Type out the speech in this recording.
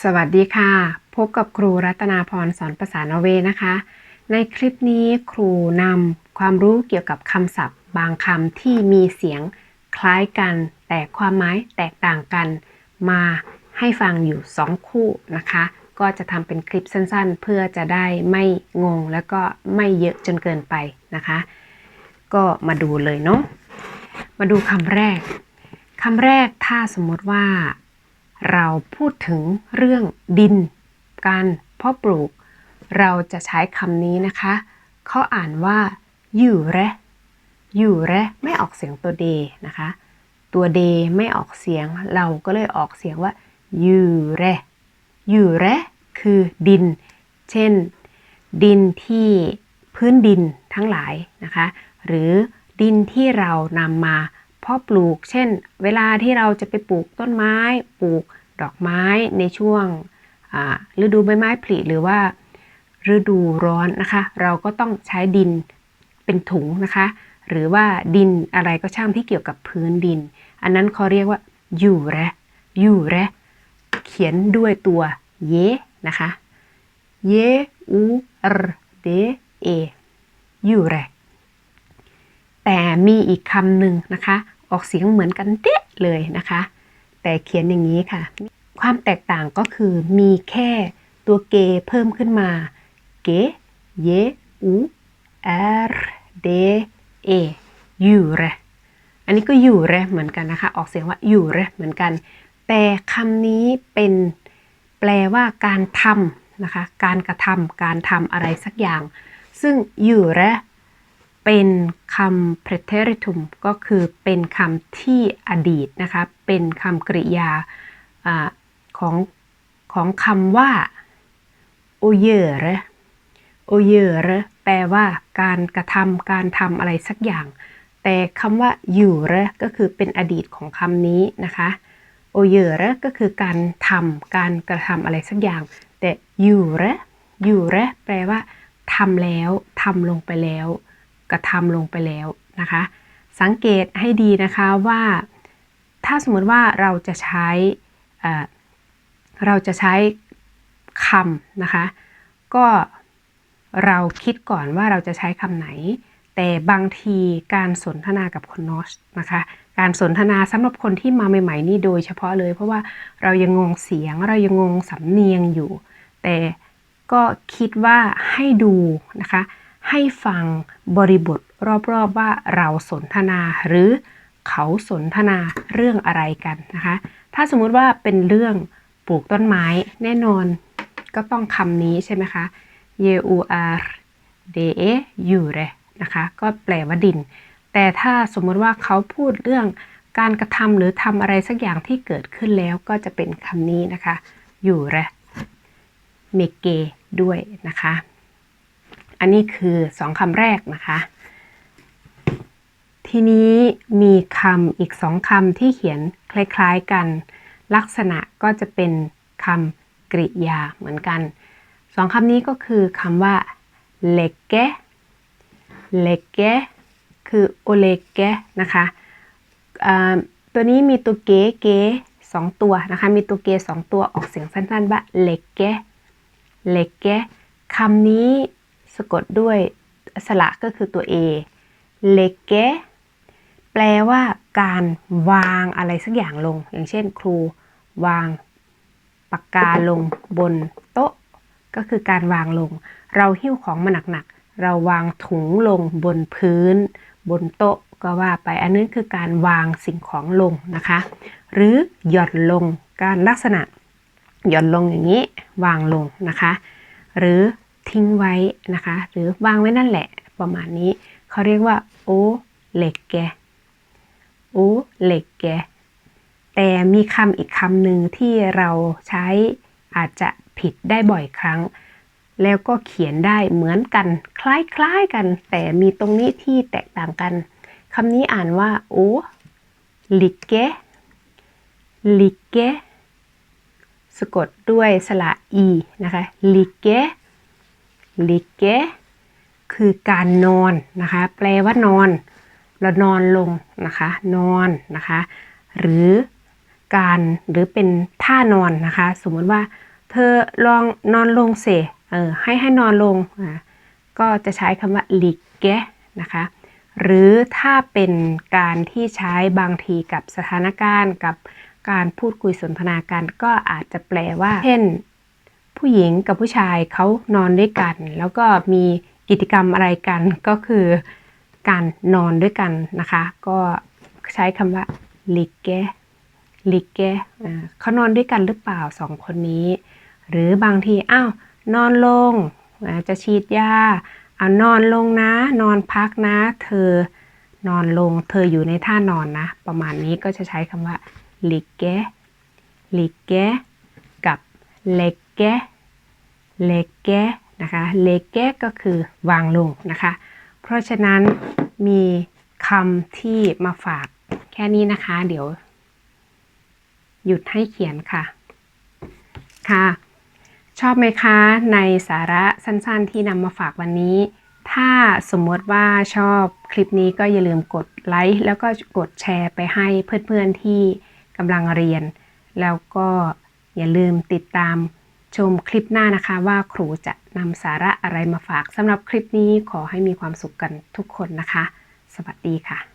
สวัสดีค่ะ พบกับครูรัตนาพรสอนภาษานอร์เวย์นะคะ ในคลิปนี้ครูนำความรู้เกี่ยวกับคำศัพท์ บางคำที่มีเสียงคล้ายกัน แต่ความหมายแตกต่างกัน มาให้ฟังอยู่ 2 คู่นะคะ ก็จะทำเป็นคลิปสั้นๆ เพื่อจะได้ไม่งงแล้วก็ไม่เยอะจนเกินไปนะคะ ก็มาดูเลยเนาะมาดูคำแรกคำแรกถ้าสมมติว่า เราพูดถึงเรื่องดิน การเพาะปลูก เราจะใช้คำนี้นะคะ เขาอ่านว่าอยู่แระอยู่แระไม่ออกเสียงตัวเดนะคะ ตัวเดไม่ออกเสียง เราก็เลยออกเสียงว่าอยู่แระอยู่แระคือดิน เช่น ดินที่พื้นดินทั้งหลายนะคะ หรือดินที่เรานำมา เพาะปลูก เช่น เวลาที่เราจะไปปลูกต้นไม้ ปลูกดอกไม้ในช่วงฤดูใบไม้ผลิหรือว่าฤดูร้อนนะคะ เราก็ต้องใช้ดินเป็นถุงนะคะ หรือว่าดินอะไรก็ช่างที่เกี่ยวกับพื้นดิน อันนั้นเขาเรียกว่าอยู่แระอยู่แระเขียนด้วยตัวเยนะคะเยอูรเดเออยู่แระแต่มีอีกคำหนึ่งนะคะ ออกเสียงเหมือนกันเด๊ะเลยนะคะ แต่เขียนอย่างนี้ค่ะ ความแตกต่างก็คือมีแค่ตัวเกเพิ่มขึ้นมา เก เย อูเอรเดเอยูเรอันนี้ก็อยู่เรเหมือนกันนะคะ ออกเสียงว่าอยู่เรเหมือนกัน แต่คำนี้เป็นแปลว่าการทำนะคะ การกระทำการทำอะไรสักอย่าง ซึ่งอยู่เร เป็นคำ preteritum ก็คือเป็นคำที่อดีตนะคะ เป็นคำกริยาอของของคำว่า o g ö r o g ö r แปลว่าการกระทำการทำอะไรสักอย่าง แต่คำว่า g ö r e ก็คือเป็นอดีตของคำนี้นะคะ o g ö r e ก็คือการทำการกระทำอะไรสักอย่าง แต่ g ö r e g ö r e แปลว่าทำแล้วทำลงไปแล้ว กระทำลงไปแล้วนะคะ สังเกตให้ดีนะคะว่า ถ้าสมมติว่าเราจะใช้เราจะใช้คำนะคะ ก็เราคิดก่อนว่าเราจะใช้คำไหน แต่บางทีการสนทนากับคนนอสนะคะ การสนทนาสำหรับคนที่มาใหม่ ๆ นี่โดยเฉพาะเลย เพราะว่าเรายังงงเสียงเรายังงงสำเนียงอยู่ แต่ก็คิดว่าให้ดูนะคะ ให้ฟังบริบทรอบๆว่าเราสนทนาหรือเขาสนทนาเรื่องอะไรกันนะคะ ถ้าสมมุติว่าเป็นเรื่องปลูกต้นไม้แน่นอนก็ต้องคำนี้ใช่ไหมคะเยอูอาร์เดเอยูเรนะคะ ก็แปลว่าดิน แต่ถ้าสมมติว่าเขาพูดเรื่องการกระทำหรือทำอะไรสักอย่างที่เกิดขึ้นแล้วก็จะเป็นคำนี้นะคะ อยู่เรเมเกด้วยนะคะ อันนี้คือสองคำแรกนะคะ ทีนี้มีคำอีกสองคำที่เขียนคล้ายๆกัน ลักษณะก็จะเป็นคำกริยาเหมือนกันสองคำนี้ก็คือคำว่าเลเกเลเกคือโอเลเกนะคะตัวนี้มีตัวเกเกสองตัวนะคะ มีตัวเกสองตัวออกเสียงสั้นๆว่าเลเกเลเกคำนี้ สะกดด้วยสระก็คือตัว A เลเกแปลว่าการวางอะไรสักอย่างลง อย่างเช่น ครูวางปากกาลงบนโต๊ะ ก็คือการวางลง เราหิ้วของมาหนักๆ เราวางถุงลงบนพื้น บนโต๊ะก็ว่าไปอันนี้คือการวางสิ่งของลงนะคะ หรือหย่อนลงการลักษณะหย่อนลงอย่างนี้วางลงนะคะ หรือ ทิ้งไว้นะคะ หรือวางไว้นั่นแหละประมาณนี้ เขาเรียกว่าโอเหล็กแกโอเหล็กแกแต่มีคำอีกคำหนึ่งที่เราใช้อาจจะผิดได้บ่อยครั้ง แล้วก็เขียนได้เหมือนกัน คล้ายๆกัน แต่มีตรงนี้ที่แตกต่างกันคำนี้อ่านว่าโอลิกเกลิกเกสะกดด้วยสระอีนะคะลิกเก ลิกเกคือการนอนนะคะ แปลว่านอนเรานอนลงนะคะ นอนนะคะ หรือการหรือเป็นท่านอนนะคะ สมมติว่า เธอลองนอนลงเสเออให้ให้นอนลงอ่าก็จะใช้คำว่าลิกแกนะคะหรือถ้าเป็นการที่ใช้บางทีกับสถานการณ์กับการพูดคุยสนทนากันก็อาจจะแปลว่า เช่น ผู้หญิงกับผู้ชายเขานอนด้วยกัน แล้วก็มีกิจกรรมอะไรกันก็คือการนอนด้วยกันนะคะ ก็ใช้คำว่าลิกแกลิกแก่เขานอนด้วยกันหรือเปล่าสองคนนี้ หรือบางทีอ้าวนอนลงจะฉีดยาเอานอนลงนะ นอนพักนะ เธอนอนลง เธออยู่ในท่านอนนะ ประมาณนี้ก็จะใช้คำว่าลิกแกลิกแกกับเล็กแก เล็กแกนะคะเล็กแกก็คือวางลงนะคะ เพราะฉะนั้นมีคำที่มาฝากแค่นี้นะคะ เดี๋ยว หยุดให้เขียนค่ะ ค่ะ ชอบไหมคะในสาระสั้นๆ ที่นำมาฝากวันนี้ ถ้าสมมติว่าชอบคลิปนี้ก็อย่าลืมกดไลค์แล้วก็กดแชร์ไปให้เพื่อนๆที่กำลังเรียน แล้วก็อย่าลืมติดตาม ชมคลิปหน้านะคะว่าครูจะนำสาระอะไรมาฝากสำหรับคลิปนี้ขอให้มีความสุขกันทุกคนนะคะ สวัสดีค่ะ